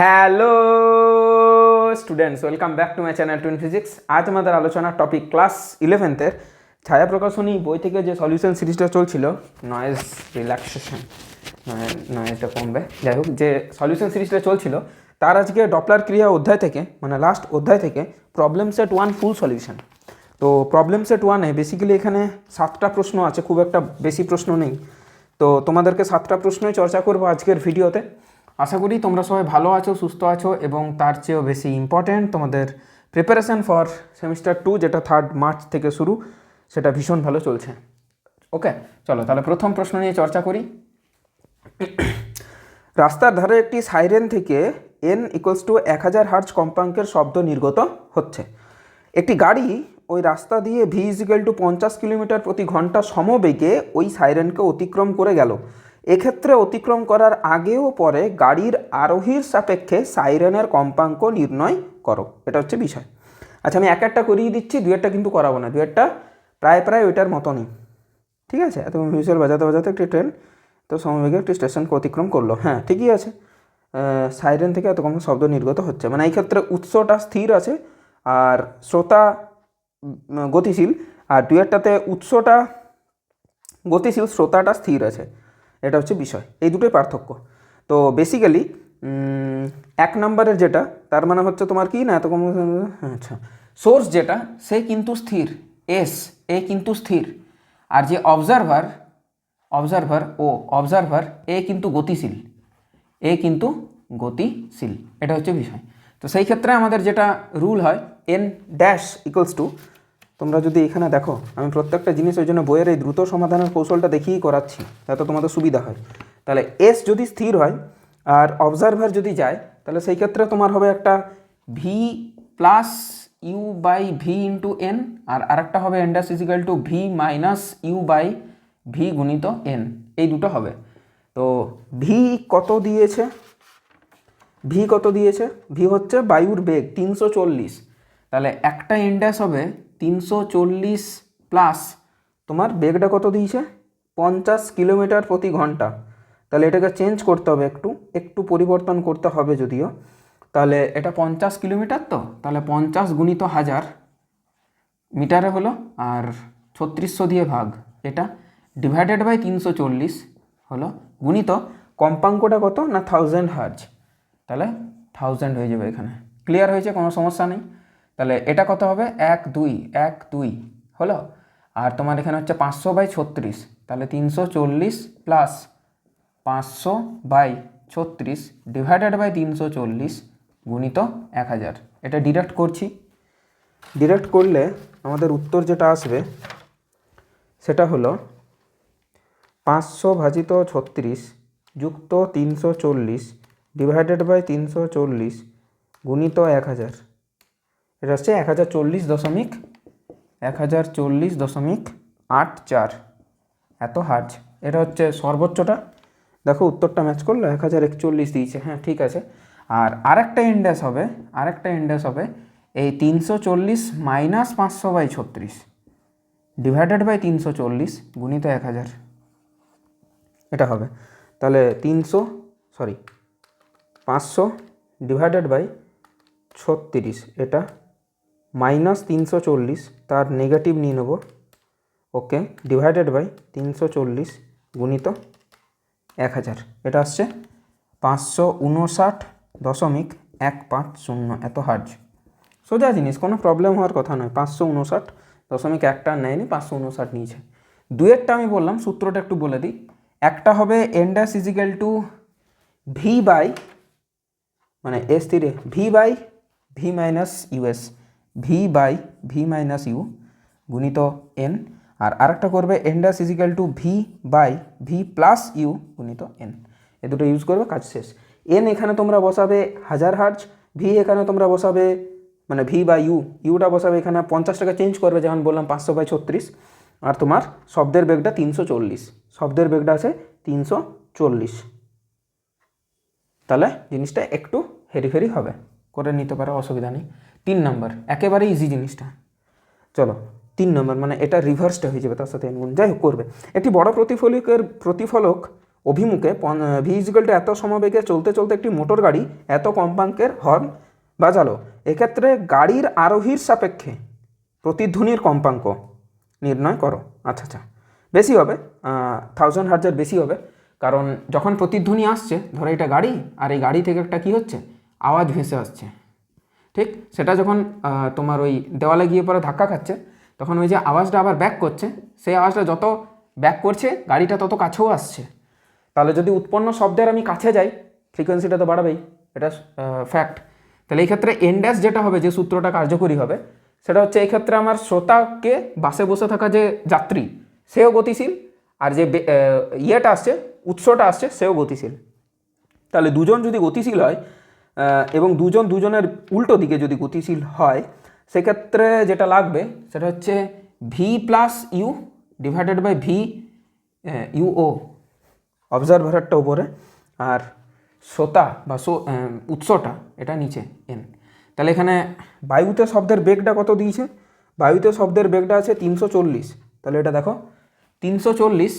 Hello students welcome back to my channel twin physics আজ আমাদের আলোচনার টপিক ক্লাস ইলেভেন্থের ছায়া প্রকাশনী বই থেকে যে সলিউশন সিরিজটা চলছিল নয়েজ রিল্যাক্সেশন নয়েজটা কমবে। যাই হোক, যে সলিউশন সিরিজটা চলছিল, তার আজকে ডপলার ক্রিয়া অধ্যায় থেকে মানে লাস্ট অধ্যায় থেকে problem set one full solution তো প্রবলেম সেট ওয়ানে বেসিক্যালি এখানে সাতটা প্রশ্ন আছে, খুব একটা বেশি প্রশ্ন নেই। তো তোমাদেরকে সাতটা প্রশ্নই চর্চা করব আজকের ভিডিওতে। আশা করি তোমরা সবাই ভালো আছো, সুস্থ আছো এবং তার চেয়েও বেশি ইম্পর্ট্যান্ট তোমাদের প্রিপারেশন ফর সেমিস্টার টু যেটা থার্ড মার্চ থেকে শুরু, সেটা ভীষণ ভালো চলছে। ওকে চলো তাহলে প্রথম প্রশ্ন নিয়ে চর্চা করি। রাস্তার ধারে একটি সাইরেন থেকে এন ইকুয়ালস টু এক হাজার হার্জ কম্পাঙ্কের শব্দ নির্গত হচ্ছে। একটি গাড়ি ওই রাস্তা দিয়ে ভি ইজিক্যাল টু পঞ্চাশ কিলোমিটার প্রতি ঘণ্টা সমবেগে ওই সাইরেনকে অতিক্রম করে গেল। এক্ষেত্রে অতিক্রম করার আগে ও পরে গাড়ির আরোহীর সাপেক্ষে সাইরেনের কম্পাঙ্ক নির্ণয় করো। এটা হচ্ছে বিষয়। আচ্ছা আমি এক একটা করিয়ে দিচ্ছি দু একটা কিন্তু করাবো না। দু একটা প্রায় প্রায় ওইটার মতনই। ঠিক আছে? এত মিউজিয়াল বাজাতে বাজাতে একটি ট্রেন, তো সমবেগে একটি স্টেশনকে অতিক্রম করল। হ্যাঁ ঠিকই আছে। সাইরেন থেকে এত কম শব্দ নির্গত হচ্ছে। মানে এই ক্ষেত্রে উৎসটা স্থির আছে আর শ্রোতা গতিশীল। আর ডুয়েটটাতে উৎসটা গতিশীল, শ্রোতাটা স্থির আছে। এটা হচ্ছে বিষয়। এই দুটোই পার্থক্য। তো বেসিক্যালি এক নম্বরের যেটা, তার মানে হচ্ছে তোমার কি না, এত কম আচ্ছা। সোর্স যেটা, সে কিন্তু স্থির। এস এ কিন্তু স্থির। আর যে অবজারভার অবজারভার ও অবজারভার এ কিন্তু গতিশীল। এ কিন্তু গতিশীল। এটা হচ্ছে বিষয়। তো সেই ক্ষেত্রে আমাদের যেটা রুল হয় এন ড্যাশ ইকুয়ালস টু তোমরা যদি এখানে দেখো, আমি প্রত্যেকটা জিনিস ওই জন্য বইয়ের এই দ্রুত সমাধানের কৌশলটা দেখিয়েই করাচ্ছি, তাতে তোমাদের সুবিধা হয়। তাহলে এস যদি স্থির হয় আর অবজারভার যদি যায়, তাহলে সেই ক্ষেত্রে তোমার হবে একটা v plus u by v into n আর আরেকটা হবে n dash equal to v minus u by v গুণিত এন এই দুটো হবে। তো ভি কত দিয়েছে? ভি কত দিয়েছে? ভি হচ্ছে বায়ুর বেগ, তিনশো চল্লিশ। তাহলে একটা ইন্ডাস হবে তিনশো চল্লিশ প্লাস তোমার বেগটা কত দিয়েছে? পঞ্চাশ কিলোমিটার প্রতি ঘণ্টা। তাহলে এটাকে চেঞ্জ করতে হবে একটু একটু পরিবর্তন করতে হবে যদিও। তাহলে এটা পঞ্চাশ কিলোমিটার তো? তাহলে পঞ্চাশ গুণিত হাজার মিটারে হলো, আর ছত্রিশশো দিয়ে ভাগ, এটা ডিভাইডেড বাই তিনশো চল্লিশ হলো গুণিত কম্পাঙ্কটা কত? না থাউজেন্ড হার্জ তাহলে থাউজেন্ড হয়ে যাবে এখানে। ক্লিয়ার হয়েছে? কোনো সমস্যা নেই? তাহলে এটা কত হবে? এক, দুই এক, দুই, হলো? আর তোমার এখানে হচ্ছে পাঁচশো বাই ছত্রিশ, তাহলে তিনশো চল্লিশ প্লাস পাঁচশো বাই ছত্রিশ ডিভাইডেড বাই তিনশো চল্লিশ গুণিত এক হাজার। এটা ডিরেক্ট করছি। ডিরেক্ট করলে আমাদের উত্তর যেটা আসবে, সেটা হলো পাঁচশো ভাজিত ছত্রিশ যুক্ত তিনশো চল্লিশ ডিভাইডেড বাই তিনশো চল্লিশ গুণিত এক হাজার। এটা হচ্ছে এক হাজার চল্লিশ দশমিক, এক হাজার চল্লিশ দশমিক আট চার। এত হার্জ এটা হচ্ছে সর্বোচ্চটা। দেখো উত্তরটা ম্যাচ করল, এক হাজার একচল্লিশ দিয়েছে। হ্যাঁ ঠিক আছে। আর আরেকটা ইন্ডেক্স হবে, আরেকটা ইন্ডেক্স হবে, এই তিনশো চল্লিশ মাইনাস পাঁচশো বাই ছত্রিশ। ডিভাইডেড বাই তিনশো চল্লিশ গুণিত এক হাজার। এটা হবে। তাহলে তিনশো সরি পাঁচশো ডিভাইডেড বাই ছত্রিশ। এটা মাইনাস তিনশো চল্লিশ, তার নেগেটিভ নিয়ে নেব। ওকে ডিভাইডেড বাই তিনশো চল্লিশ গুণিত এক হাজার। এটা আসছে পাঁচশো উনষাট দশমিক এক পাঁচ শূন্য, এত হার্জ। সোজা জিনিস, কোনো প্রবলেম হওয়ার কথা নয়। পাঁচশো উনষাট দশমিক একটা নেয়নি, পাঁচশো উনষাট নিয়েছে। দুয়েরটা আমি বললাম, সূত্রটা একটু বলে দিই। একটা হবে n dash equal to v by মানে এস তীরে v by v minus u s v by v minus u গুণিত এন আর আরেকটা করবে n dash equal to v by v plus u গুণিত এন এ দুটো ইউজ করবে, কাজ শেষ। এন এখানে তোমরা বসাবে হাজার হার্জ ভি এখানে তোমরা বসাবে মানে ভি বা ইউ ইউটা বসাবে এখানে পঞ্চাশ টাকা চেঞ্জ করবে, যেমন বললাম পাঁচশো বাই ছত্রিশ। আর তোমার শব্দের বেগটা তিনশো চল্লিশ। শব্দের বেগটা আছে তিনশো চল্লিশ। তাহলে জিনিসটা একটু হেরিফেরি হবে, করে নিতে পারো, অসুবিধা নেই। তিন নম্বর, একেবারে ইজি জিনিসটা। চলো, তিন নম্বর মানে এটা রিভার্সটা হয়ে যাবে, তার সাথে এন গুণ যাই হোক, করবে। একটি বড় প্রতিফলকের প্রতিফলক অভিমুখে ভি ইজিক্যাল টু এত সমবেগে চলতে চলতে একটি মোটর গাড়ি এত কম্পাঙ্কের হর্ন বাজালো। এক্ষেত্রে গাড়ির আরোহীর সাপেক্ষে প্রতিধ্বনির কম্পাঙ্ক নির্ণয় করো। আচ্ছা আচ্ছা। বেশি হবে থাউজেন্ড হার্জের বেশি হবে, কারণ যখন প্রতিধ্বনি আসছে, ধরো এটা গাড়ি, আর এই গাড়ি থেকে একটা কী হচ্ছে? আওয়াজ ভেসে আসছে। ঠিক? সেটা যখন তোমার ওই দেওয়ালে গিয়ে পরে ধাক্কা খাচ্ছে, তখন ওই যে আওয়াজটা আবার ব্যাক করছে, সেই আওয়াজটা যত ব্যাক করছে, গাড়িটা তত কাছেও আসছে। তাহলে যদি উৎপন্ন শব্দের আমি কাছে যাই ফ্রিকোয়েন্সিটা তো বাড়বেই, এটা ফ্যাক্ট তাহলে এই ক্ষেত্রে এনড্যাস যেটা হবে, যে সূত্রটা কার্যকরী হবে, সেটা হচ্ছে এই ক্ষেত্রে আমার শ্রোতাকে বাসে বসে থাকা যে যাত্রী, সেও গতিশীল, আর যে ইয়েটা আসছে, উৎসটা আসছে, সেও গতিশীল। তাহলে দুজন যদি গতিশীল হয় এবং দুজন দুজনের উল্টো দিকে যদি গতিশীল হয়, সেক্ষেত্রে যেটা লাগবে সেটা হচ্ছে v plus u divided by v ইউও অবজারভারটা উপরে আর শ্রোতা বা সো- উৎসটা এটা নিচে এন তাহলে এখানে বায়ুতে শব্দের বেগটা কত দিয়েছে? বায়ুতে শব্দের বেগটা আছে তিনশো চল্লিশ। তাহলে এটা দেখো, তিনশো চল্লিশ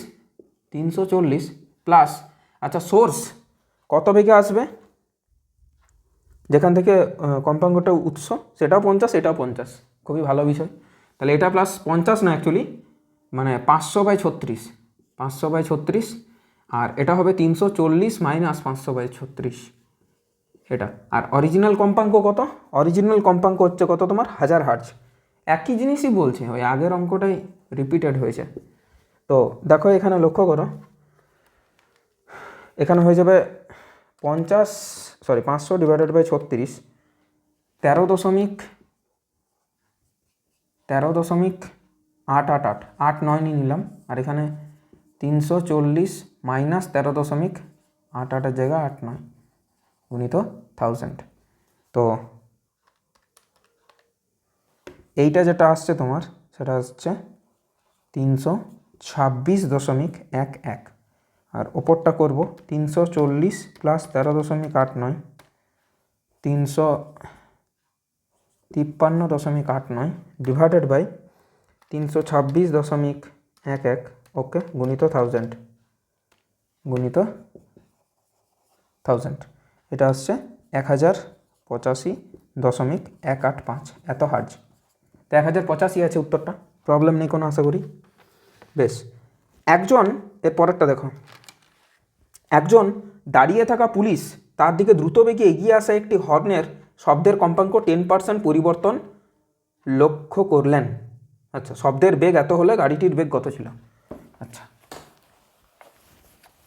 তিনশো চল্লিশ প্লাস আচ্ছা সোর্স কত বেগে আসবে? যেখান থেকে আহ, কম্পাঙ্কটা উৎস সেটাও পঞ্চাশ এটাও পঞ্চাশ। খুবই ভালো বিষয়। তাহলে এটা প্লাস পঞ্চাশ না অ্যাকচুয়ালি মানে পাঁচশো বাই ছত্রিশ। পাঁচশো বাই ছত্রিশ আর এটা হবে তিনশো চল্লিশ মাইনাস পাঁচশো বাই ছত্রিশ। এটা। আর অরিজিনাল কম্পাঙ্ক কত? অরিজিনাল কম্পাঙ্ক হচ্ছে কত তোমার? হাজার হার্জ একই জিনিসই বলছে ওই আগের অঙ্কটাই রিপিটেড হয়েছে। তো দেখো এখানে লক্ষ্য করো। এখানে হয়ে যাবে পঞ্চাশ সরি, পাঁচশো ডিভাইডেড বাই ছত্রিশ, তেরো দশমিক তেরো দশমিক আট আট আট আট নয় নিয়ে নিলাম। আর এখানে তিনশো চল্লিশ মাইনাস তেরো দশমিক আট আটের জায়গায় আট নয়, গুণিত থাউজেন্ড তো এইটা যেটা আসছে তোমার, সেটা হচ্ছে তিনশো ছাব্বিশ দশমিক এক এক। আর ওপরটা করব তিনশো চল্লিশ প্লাস তেরো দশমিক আট নয়, তিনশো তিপ্পান্ন দশমিক আট নয় ডিভাইডেড বাই তিনশো ছাব্বিশ দশমিক এক এক ওকে গুণিত থাউজেন্ড গুণিত থাউজেন্ড এটা আসছে এক হাজার পঁচাশি দশমিক এক আট পাঁচ, এত হার্জ তো এক হাজার পঁচাশি আছে উত্তরটা প্রবলেম নেই কোনো, আশা করি। বেশ, একজন, এর পরেরটা দেখো। একজন দাঁড়িয়ে থাকা পুলিশ তার দিকে দ্রুতবেগে এগিয়ে আসা একটি হর্নের শব্দের কম্পাঙ্ক টেন পার্সেন্ট পরিবর্তন লক্ষ্য করলেন। আচ্ছা শব্দের বেগ এত হলে গাড়িটির বেগ কত ছিল? আচ্ছা।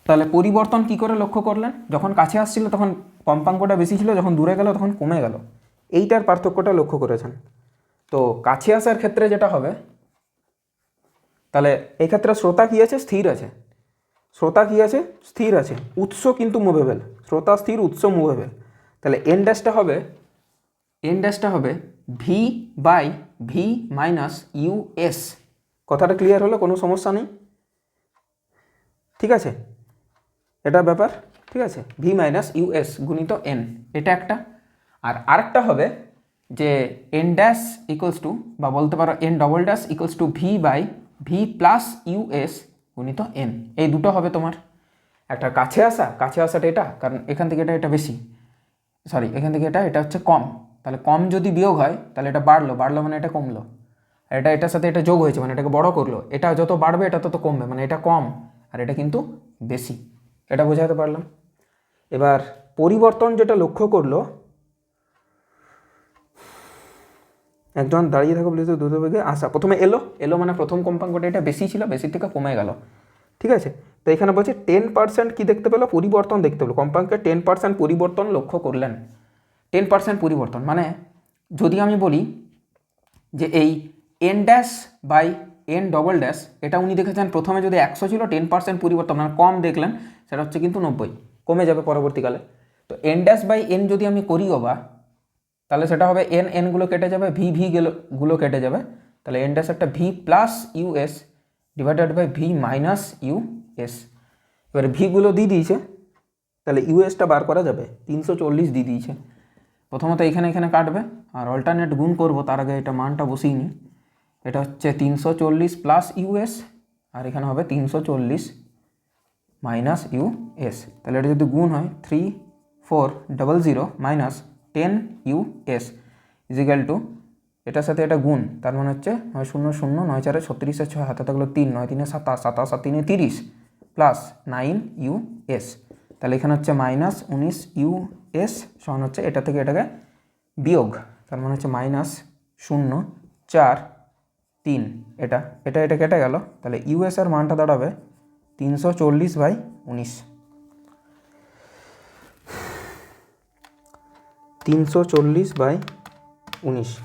তাহলে পরিবর্তন কি করে লক্ষ্য করলেন? যখন কাছে আসছিল তখন কম্পাঙ্কটা বেশি ছিল, যখন দূরে গেল তখন কমে গেল। এইটার পার্থক্যটা লক্ষ্য করেছেন। তো কাছে আসার ক্ষেত্রে যেটা হবে, তাহলে এই ক্ষেত্রে শ্রোতা কী আছে? স্থির আছে। শ্রোতা কী আছে? স্থির আছে। উৎস কিন্তু মুভেবেল শ্রোতা স্থির, উৎস মুভেবেল তাহলে এন ড্যাশটা হবে এন ড্যাশটা হবে v by v minus u s কথাটা ক্লিয়ার হলো? কোনো সমস্যা নেই? ঠিক আছে? এটা ব্যাপার, ঠিক আছে? ভি মাইনাস ইউএস গুণিত এন এটা একটা। আর আরেকটা হবে যে এন ড্যাশ ইকুয়ালস টু বা বলতে পারো n double dash equals to v by v plus u s গুণিত এন এই দুটো হবে তোমার। একটা কাছে আসা, কাছে আসাটা এটা, কারণ এখান থেকে এটা এটা বেশি। সরি এখান থেকে এটা এটা হচ্ছে কম। তাহলে কম যদি বিয়োগ হয়, তাহলে এটা বাড়লো। বাড়লো মানে এটা কমলো। আর এটা, এটার সাথে এটা যোগ হয়েছে মানে এটাকে বড় করল। এটা যত বাড়বে, এটা তত কমবে মানে এটা কম। আর এটা কিন্তু বেশি। এটা বোঝাতে পারলাম? এবার পরিবর্তন যেটা লক্ষ্য করল একজন দাঁড়িয়ে থাকা পুলিশ দ্রুত বেগে আসা। প্রথমে এলো এলো মানে প্রথম কম্পাঙ্কটা এটা বেশি ছিল বেশি থেকে কমে গেল। ঠিক আছে? তো এখানে বলছে টেন পার্সেন্ট কী দেখতে পেল? পরিবর্তন দেখতে পেল। কম্পাঙ্কের টেন পার্সেন্ট পরিবর্তন লক্ষ্য করলেন। টেন পার্সেন্ট পরিবর্তন মানে যদি আমি বলি যে এই n dash by n double dash এটা উনি দেখেছেন, প্রথমে যদি একশো ছিল টেন পার্সেন্ট পরিবর্তন মানে কম দেখলেন, সেটা হচ্ছে কিন্তু নব্বই। কমে যাবে পরবর্তীকালে। তো এন ড্যাশ বাই এন যদি আমি করিও বা তাহলে সেটা হবে এন এনগুলো কেটে যাবে ভি ভি গুলো কেটে যাবে। তাহলে এন ড্যাশ একটা v plus u s divided by v minus u s এবারে ভিগুলো দিয়ে দিয়েছে, তাহলে ইউএসটা বার করা যাবে, তিনশো চল্লিশ দিয়ে দিয়েছে। প্রথমত এখানে এখানে কাটবে, আর অল্টারনেট গুণ করব, তার আগে এটা মানটা বসিয়ে নিই। এটা হচ্ছে তিনশো চল্লিশ প্লাস ইউএস আর এখানে হবে তিনশো চল্লিশ মাইনাস ইউ এস তাহলে এটা যদি গুণ হয় three four double zero minus ten u s equal to, এটার সাথে এটা গুণ, তার মানে হচ্ছে নয় শূন্য শূন্য, নয় চারে ছত্রিশে, ছয় হাতে থাকল তিন, নয় তিনে সাতাশ সাতাশ আর তিনে তিরিশ, প্লাস নাইন ইউ এস। তাহলে এখানে হচ্ছে মাইনাস উনিশ ইউ এস সমান হচ্ছে এটা থেকে এটাকে বিয়োগ, তার মানে হচ্ছে মাইনাস শূন্য চার তিন, এটা এটা এটা কেটে গেল। তাহলে ইউএস এর মানটা দাঁড়াবে তিনশো চল্লিশ বাই উনিশ। তিনশো চল্লিশ বাই উনিশ।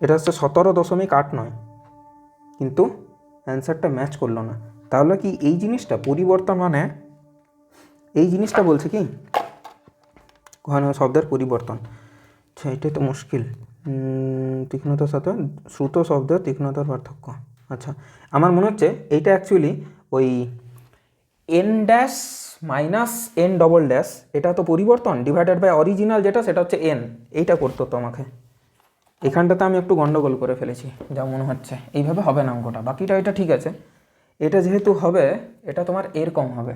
এটা হচ্ছে সতেরো দশমিক আট নয়। কিন্তু অ্যান্সারটা ম্যাচ করল না। তাহলে কি এই জিনিসটা পরিবর্তন মানে? এই জিনিসটা বলছে কি? ঘন শব্দের পরিবর্তন। আচ্ছা এটাই তো মুশকিল। তীক্ষ্ণতার সাথে শ্রুত শব্দের তীক্ষ্ণতার পার্থক্য। আচ্ছা আমার মনে হচ্ছে এইটা অ্যাকচুয়ালি ওই n dash minus n double dash এটা তো পরিবর্তন ডিভাইডেড বাই অরিজিনাল যেটা, সেটা হচ্ছে এন এইটা করতে হতো আমাকে। এখানটাতে আমি একটু গন্ডগোল করে ফেলেছি, যা মনে হচ্ছে। এইভাবে হবে না অঙ্কটা, বাকিটা এটা ঠিক আছে। এটা যেহেতু হবে, এটা তোমার এরকম হবে।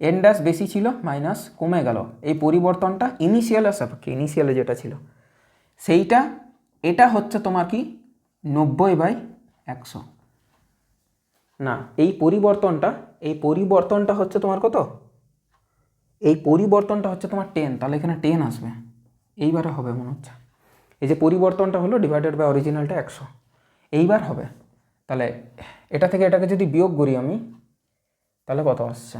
এন ড্যাশ বেশি ছিল, মাইনাস কমে গেল। এই পরিবর্তনটা ইনিশিয়ালের সাপেক্ষে ইনিশিয়ালে যেটা ছিল। সেইটা, এটা হচ্ছে তোমার কি? নব্বই বাই একশো। না, এই পরিবর্তনটা এই পরিবর্তনটা হচ্ছে তোমার কত? এই পরিবর্তনটা হচ্ছে তোমার টেন তাহলে এখানে টেন আসবে। এইবারে হবে মনে হচ্ছে। এই যে পরিবর্তনটা হলো ডিভাইডেড বাই অরিজিনালটা একশো। এইবার হবে। তাহলে এটা থেকে এটাকে যদি বিয়োগ করি আমি, তাহলে কত আসছে?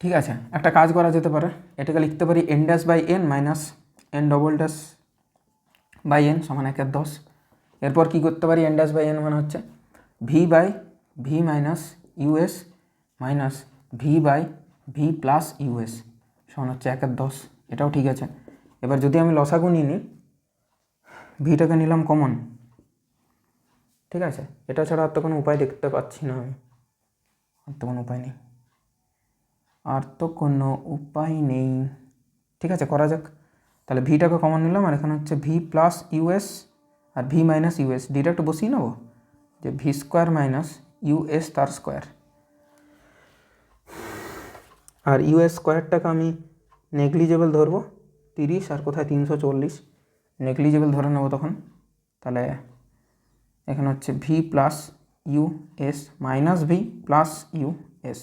ঠিক আছে, একটা কাজ করা যেতে পারে। এটাকে লিখতে পারি n dash by n minus n double dash by n সমান একের দশ। এরপর কি করতে পারি? এন ড্যাশ বাই এন মানে হচ্ছে v by v minus u s minus v by v plus u s সমান হচ্ছে একের দশ। এটাও ঠিক আছে। এবার যদি আমি লসাগু নিয়ে নিই। ভিটাকে নিলাম কমন ঠিক আছে? এটা ছাড়া আর তো কোনো উপায় দেখতে পাচ্ছি না আমি। আর তো কোনো উপায় নেই। আর তো কোনো উপায় নেই। ঠিক আছে, করা যাক। তাহলে ভিটাকে কমন নিলাম, আর এখানে হচ্ছে ভি প্লাস ইউএস আর v minus u s direct বসিয়ে নেব? যে v square minus u s তার স্কোয়ার আর ইউএস স্কোয়ারটাকে আমি নেগলিজেবল ধরবো তিরিশ আর কোথায় তিনশো চল্লিশ। নেগলিজেবল ধরে নেব তখন। তাহলে এখানে হচ্ছে v plus u s minus v plus u s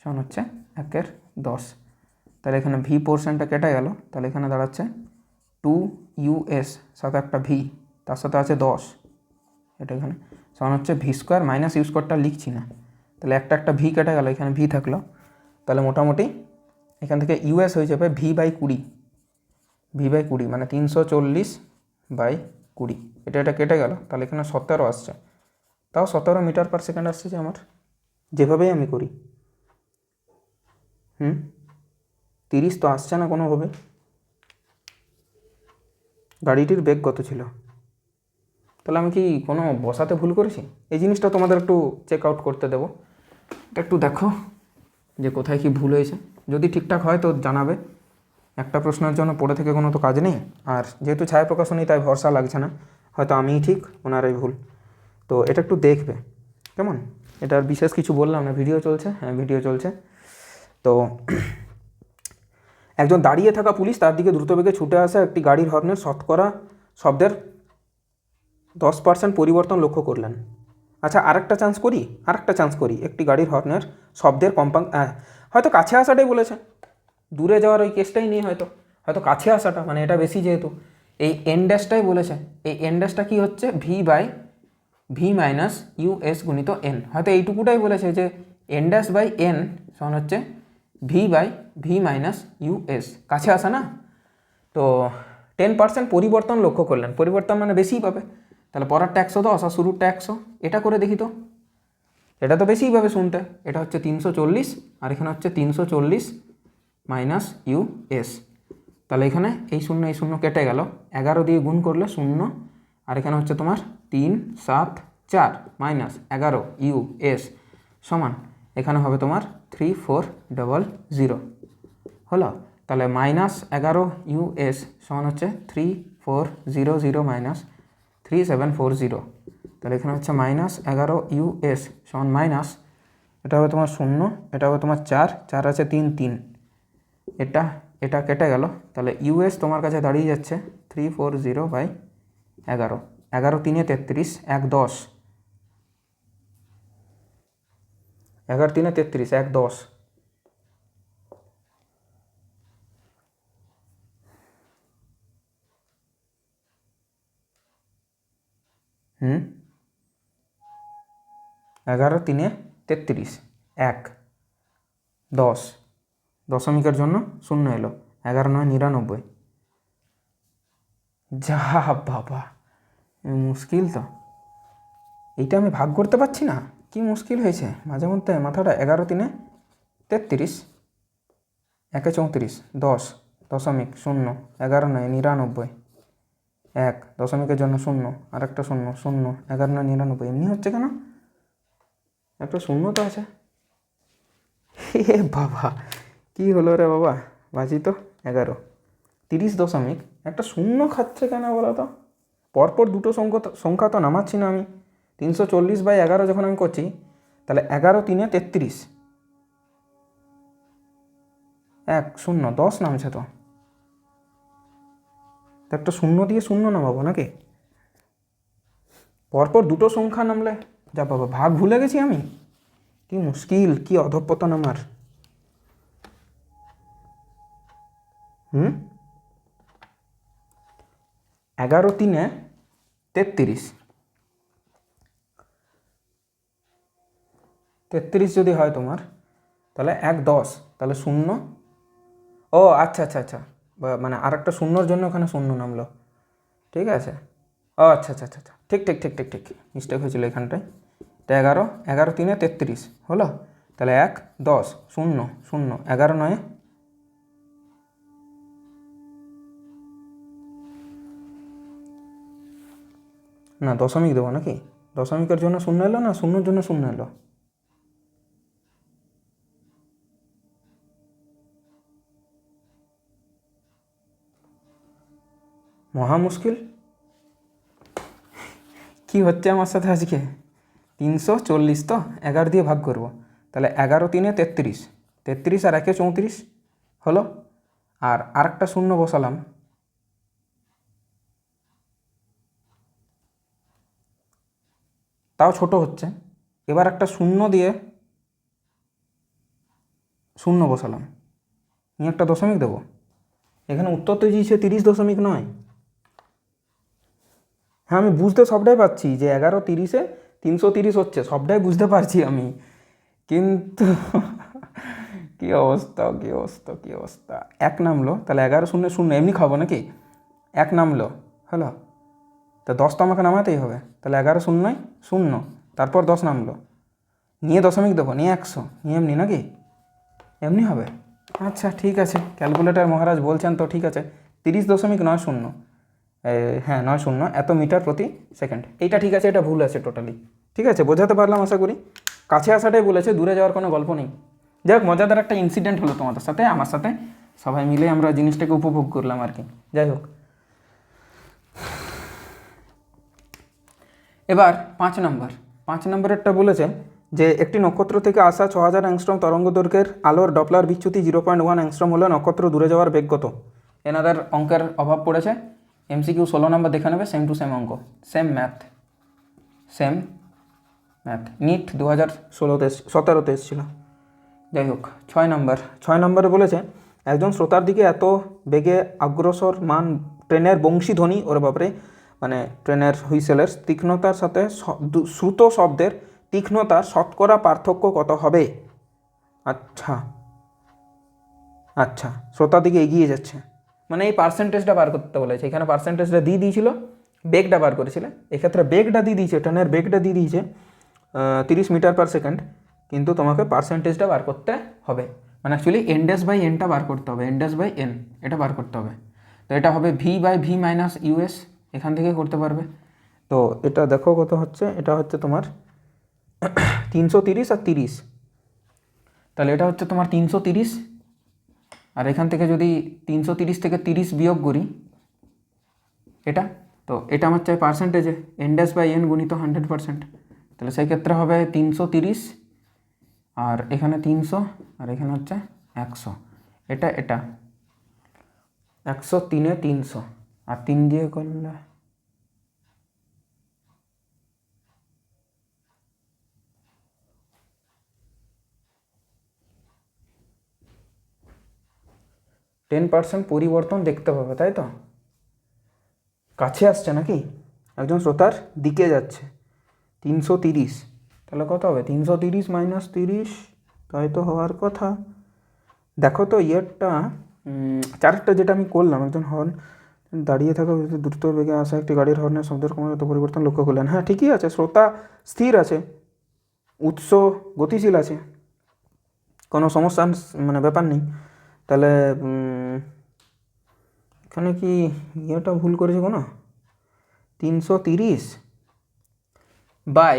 সমান হচ্ছে একের দশ। তাহলে এখানে ভি পোর্শনটা কেটে গেল। তাহলে এখানে দাঁড়াচ্ছে টু ইউএস সাথে একটা ভি তার সাথে আছে দশ। এটা এখানে সমান হচ্ছে ভি স্কোয়ার মাইনাস ইউ স্কোয়ারটা লিখছি না। তাহলে একটা একটা ভি কেটে গেল, এখানে ভি থাকল। তাহলে মোটামুটি এখান থেকে ইউএস হয়ে যাবে ভি বাই কুড়ি। ভি বাই কুড়ি মানে তিনশো চল্লিশ বাই কুড়ি। এটা এটা কেটে গেল, তাহলে এখানে সতেরো আসছে। তাও সতেরো মিটার পার সেকেন্ড আসছে যে আমার। যেভাবেই আমি করি। হুম? তিরিশ তো আসছে না কোনোভাবে। গাড়িটির বেগ কত ছিল? তাহলে আমি কি কোনো বসাতে ভুল করেছি? এই জিনিসটা তোমাদের একটু চেক আউট করতে দেবো। এটা একটু দেখো যে কোথায় কি ভুল হয়েছে। যদি ঠিকঠাক হয় তো জানাবে। একটা প্রশ্নের জন্য পড়ে থেকে কোনো তো কাজ নেই। আর যেহেতু ছায়া প্রকাশনী তাই ভরসা লাগছে না। হয়তো আমিই ঠিক, ওনারাই ভুল। তো এটা একটু দেখবে। কেমন? এটার বিশেষ কিছু বললাম না। ভিডিও চলছে? হ্যাঁ ভিডিও চলছে। তো একজন দাঁড়িয়ে থাকা পুলিশ তার দিকে দ্রুতবেগে ছুটে আসা একটি গাড়ির হর্নের শতকরা শব্দের দশ পার্সেন্ট পরিবর্তন লক্ষ্য করলেন। আচ্ছা আরেকটা চান্স করি? আরেকটা চান্স করি। একটি গাড়ির হর্নের শব্দের কম্পাঙ্ক হয়তো কাছে আসাটাই বলেছে। দূরে যাওয়ার ওই কেসটাই নেই হয়তো। হয়তো কাছে আসাটা মানে এটা বেশি যেহেতু। এই এন ড্যাশটাই বলেছে। এই এন ড্যাশটা কী হচ্ছে? V by v minus u s গুণিত এন হয়তো এইটুকুটাই বলেছে যে এন ড্যাশ বাই এন সমান হচ্ছে v by v minus u s কাছে আসা না? তো টেন পার্সেন্ট পরিবর্তন লক্ষ্য করলেন। পরিবর্তন মানে বেশিই পাবে। তাহলে পরেরটা একশো দশ আর শুরুরটা একশো এটা করে দেখি তো। এটা তো বেশিই পাবে শুনতে। এটা হচ্ছে তিনশো চল্লিশ, আর এখানে হচ্ছে তিনশো চল্লিশ মাইনাস ইউ এস তাহলে এখানে এই শূন্য এই শূন্য কেটে গেল। এগারো দিয়ে গুণ করলে শূন্য, আর এখানে হচ্ছে তোমার তিন, সাত, চার মাইনাস এগারো ইউ এস সমান, এখানে হবে তোমার থ্রি ফোর ডবল জিরো হলো? তাহলে মাইনাস এগারো ইউ এস সমান হচ্ছে three four zero zero minus three seven four zero তাহলে এখানে হচ্ছে মাইনাস এগারো ইউএস সমান মাইনাস এটা হবে তোমার শূন্য, এটা হবে তোমার চার চার আছে তিন তিন। এটা এটা কেটে গেল। তাহলে ইউএস তোমার কাছে দাঁড়িয়ে যাচ্ছে থ্রি ফোর জিরো বাই এগারো। এগারো তিনে তেত্রিশ, এক দশ। এগারো তিনে তেত্রিশ, এক দশ। হুম? এগারো, তিনে তেত্রিশ, এক, দশ। দশমিকের জন্য শূন্য এলো। এগারো, নয়, নিরানব্বই। যা বাবা মুশকিল তো। এইটা আমি ভাগ করতে পারছি না। কি মুশকিল হয়েছে? মাঝে মধ্যে মাথাটা এগারো, তিনে তেত্রিশ, একে চৌত্রিশ, দশ, দশমিক শূন্য, এগারো, নয়, নিরানব্বই। এক, দশমিকের জন্য শূন্য আর একটা শূন্য শূন্য এগারো নয় নিরানব্বই, এমনি হচ্ছে কেন? একটা শূন্য তো আছে। হে বাবা, কি হলো রে বাবা? বাজি তো, এগারো। তিরিশ দশমিক, একটা শূন্য খাচ্ছে কেন বলো তো? পরপর দুটো সংখ্যা সংখ্যা তো নামাচ্ছি না আমি। তিনশো চল্লিশ বাই এগারো যখন আমি করছি, তাহলে এগারো তিনে তেত্রিশ। এক, শূন্য, দশ নামছে তো। তো একটা শূন্য দিয়ে শূন্য নামাবো নাকি? পরপর দুটো সংখ্যা নামলে যা বাবা ভাগ ভুলে গেছি আমি? কি মুশকিল, কি অধপতন আমার। হুম? এগারো তিনে তেত্রিশ। তেত্রিশ যদি হয় তোমার, তাহলে এক দশ, তাহলে শূন্য। ও আচ্ছা আচ্ছা আচ্ছা। বা- মানে আর একটা শূন্যর জন্য ওখানে শূন্য নামলো। ঠিক আছে? ও আচ্ছা আচ্ছা আচ্ছা আচ্ছা। ঠিক ঠিক ঠিক ঠিক ঠিক। মিস্টেক হয়েছিল এখানটায়। এটা এগারো এগারো, তিনে তেত্রিশ। হলো? তাহলে এক, দশ, শূন্য শূন্য, এগারো, নয়। না, দশমিক দেবো নাকি? দশমিকের জন্য শূন্য এলো না শূন্যর জন্য শূন্য এলো? মহা মুশকিল। কি হচ্ছে আমার সাথে আজকে? তিনশো চল্লিশ তো, এগারো দিয়ে ভাগ করব। তাহলে এগারো তিনে তেত্রিশ। তেত্রিশ আর একে চৌত্রিশ হলো? আর আরেকটা শূন্য বসালাম। তাও ছোট হচ্ছে। এবার একটা শূন্য দিয়ে শূন্য বসালাম। নিয়ে একটা দশমিক দেবো। এখানে উত্তর তো দিয়েছে তিরিশ দশমিক নয়। হ্যাঁ আমি বুঝতে সবটাই পাচ্ছি যে এগারো তিরিশে তিনশো তিরিশ হচ্ছে, সবটাই বুঝতে পারছি আমি। কিন্তু কী অবস্থা কী অবস্থা কী অবস্থা? এক নামলো, তাহলে এগারো শূন্য শূন্য এমনি খাব নাকি? এক নামলো, হলো? তা দশ তো আমাকে নামাতেই হবে, তাহলে এগারো শূন্যই শূন্য, তারপর দশ নামলো। নিয়ে দশমিক দেবো, নিয়ে একশো, নিয়ে এমনি নাকি? এমনি হবে? আচ্ছা ঠিক আছে, ক্যালকুলেটর মহারাজ বলছেন তো ঠিক আছে, তিরিশ দশমিক নয় শূন্য। হ্যাঁ নয় শূন্য, এত মিটার প্রতি সেকেন্ড। এইটা ঠিক আছে, এটা ভুল আছে টোটালি ঠিক আছে, বোঝাতে পারলাম আশা করি? কাছে আসাটাই বলেছে, দূরে যাওয়ার কোনো গল্প নেই। যাই হোক মজাদার একটা ইনসিডেন্ট হলো তোমাদের সাথে, আমার সাথে। সবাই মিলে আমরা জিনিসটাকে উপভোগ করলাম আর কি। যাই হোক। এবার পাঁচ নম্বর। পাঁচ নম্বরেরটা বলেছে যে, একটি নক্ষত্র থেকে আসা ছ হাজার অ্যাংস্ট্রম তরঙ্গ দৈর্ঘ্যের আলোর ডপলার বিচ্যুতি জিরো পয়েন্ট ওয়ান অ্যাংস্ট্রম হলে নক্ষত্র দূরে যাওয়ার বেগ কত? এনাদের অঙ্কের অভাব পড়েছে। এমসিকিউ ষোলো নম্বর দেখে নেবে সেম টু সেম অঙ্ক। Same math same math NEET দু হাজার ষোলোতে সতেরোতে এসেছিল। যাই হোক, ছয় নম্বর ছয় নম্বরে বলেছে, একজন শ্রোতার দিকে এত বেগে অগ্রসর মান, ট্রেনের বংশীধ্বনি, ওর বাপরে মানে ট্রেনের হুইসেলের তীক্ষ্ণতার সাথে শ্রুত শব্দের তীক্ষ্ণতার শতকরা পার্থক্য কত হবে? আচ্ছা। আচ্ছা শ্রোতার দিকে এগিয়ে যাচ্ছে। মানে এই পার্সেন্টেজটা বার করতে বলেছে। এখানে পার্সেন্টেজটা দিয়ে দিয়েছিল, বেগটা বার করেছিল। এক্ষেত্রে বেগটা দিয়ে দিয়েছে ট্রেনের বেগটা দিয়ে দিয়েছে তিরিশ মিটার পার সেকেন্ড কিন্তু তোমাকে পার্সেন্টেজটা বার করতে হবে। মানে অ্যাকচুয়ালি এন ড্যাশ বাই এনটা বার করতে হবে এন ড্যাশ বাই এন এটা বার করতে হবে। তো এটা হবে v by v minus u s এখান থেকে করতে পারবে। তো এটা দেখো কত হচ্ছে, এটা হচ্ছে তোমার তিনশো তিরিশ আর তিরিশ। তাহলে এটা হচ্ছে তোমার তিনশো তিরিশ আর এখান থেকে যদি তিনশো তিরিশ থেকে তিরিশ বিয়োগ করি, এটা? তো এটা আমার চাই পার্সেন্টেজে এন বাই এন গুণিত হান্ড্রেড পার্সেন্ট তাহলে সেই ক্ষেত্রে হবে তিনশো তিরিশ, আর এখানে তিনশো, আর এখানে হচ্ছে একশো। এটা এটা। একশো তিনে তিনশো। আর তিন দিয়ে করলে টেন পার্সেন্ট পরিবর্তন দেখতে পাবে তাই তো? কাছে আসছে নাকি? একজন শ্রোতার দিকে যাচ্ছে। তিনশো তিরিশ। তাহলে কত হবে? তিনশো তিরিশ মাইনাস তিরিশ তাই তো হওয়ার কথা। দেখো তো ইয়েরটা উম, চারেরটা যেটা আমি করলাম একজন হর্ন দাঁড়িয়ে থাকা দ্রুত বেগে আসা একটি গাড়ির হর্নের শব্দের ক্রমাগত পরিবর্তন লক্ষ্য করলেন। হ্যাঁ ঠিকই আছে শ্রোতা স্থির আছে উৎস গতিশীল আছে কোনো সমস্যা মানে ব্যাপার নেই। তাহলে এখানে কি ইয়েটা ভুল করেছে কোনো? তিনশো তিরিশ বাই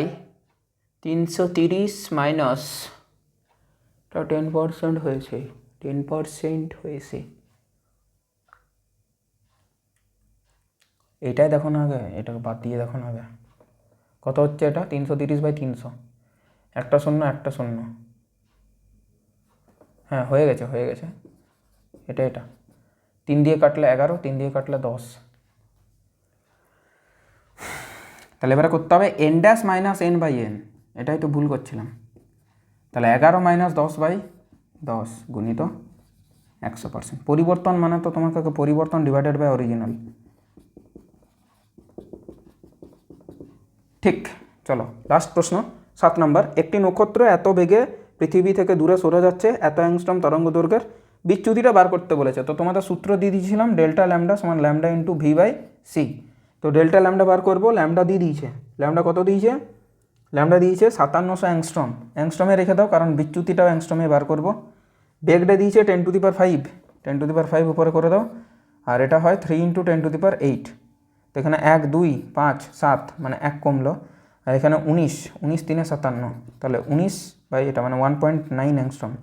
তিনশো তিরিশ মাইনাস টেন পার্সেন্ট হয়েছে, টেন পার্সেন্ট হয়েছে। এটাই দেখো না আগে, এটাকে বাদ দিয়ে দেখো না আগে। কত হচ্ছে এটা? তিনশো তিরিশ বাই তিনশো। একটা শূন্য একটা শূন্য। হ্যাঁ হয়ে গেছে হয়ে গেছে। এটা এটা। তিন দিয়ে কাটলে এগারো, তিন দিয়ে কাটলে দশ। তাহলে এবারে করতে হবে n dash minus n by n এটাই তো ভুল করছিলাম। তাহলে এগারো মাইনাস দশ বাই দশ গুণিত একশো পার্সেন্ট পরিবর্তন মানে তো তোমাকে পরিবর্তন ডিভাইডেড বাই অরিজিনাল ঠিক, চলো লাস্ট প্রশ্ন। সাত নম্বর একটি নক্ষত্র এত বেগে পৃথিবী থেকে দূরে সরে যাচ্ছে, এত অ্যাংস্টম তরঙ্গ দৈর্ঘ্যের বিচ্যুতিটা বার করতে বলেছে। তো তোমাদের সূত্র দিয়ে দিয়েছিলাম ডেল্টা ল্যামডা সমান lambda into v by c. তো ডেল্টা ল্যামডা বার করব, ল্যামডা দিয়ে দিয়েছে। ল্যামডা কত দিয়েছে? ল্যামডা দিয়েছে সাতান্নশো অ্যাংস্ট্রম। অ্যাংস্ট্রমে রেখে দাও, কারণ বিচ্যুতিটাও অ্যাংস্ট্রমে বার করব। বেগটা দিয়েছে ten to the power five. Ten to the power five উপরে করে দাও। আর এটা হয় three into ten to the power eight. তো এখানে এক, দুই, পাঁচ, সাত মানে এক কমলো। আর এখানে উনিশ উনিশ তিনে সাতান্ন। তাহলে উনিশ বাই এটা মানে one point nine angstrom.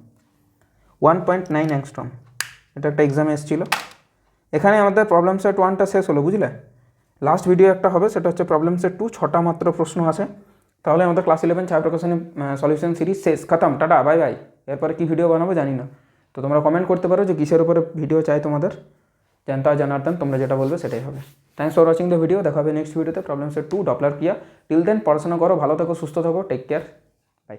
One point nine angstrom এটা একটা এক্সামে এসেছিল। এখানে আমাদের প্রবলেম সেট ওয়ানটা শেষ হলো, বুঝলে? লাস্ট ভিডিও একটা হবে, সেটা হচ্ছে প্রবলেম সেট টু ছটা মাত্র প্রশ্ন আছে। তাহলে আমাদের ক্লাস ইলেভেন ছায়া প্রকাশনের সলিউশন সিরিজ শেষ। খতম, টাটা বাই বাই এরপরে কী ভিডিও বানাবো জানি না। তো তোমরা কমেন্ট করতে পারো যে কিসের উপরে ভিডিও চাই তোমাদের। জানতা জানারতাম তোমরা যেটা বলবে সেটাই হবে। Thanks for watching the video দেখা হবে নেক্সট ভিডিওতে প্রবলেম সেট টু ডপলার কিয়া টিল দেন পড়াশোনা করো, ভালো থাকো, সুস্থ থাকো। Take care bye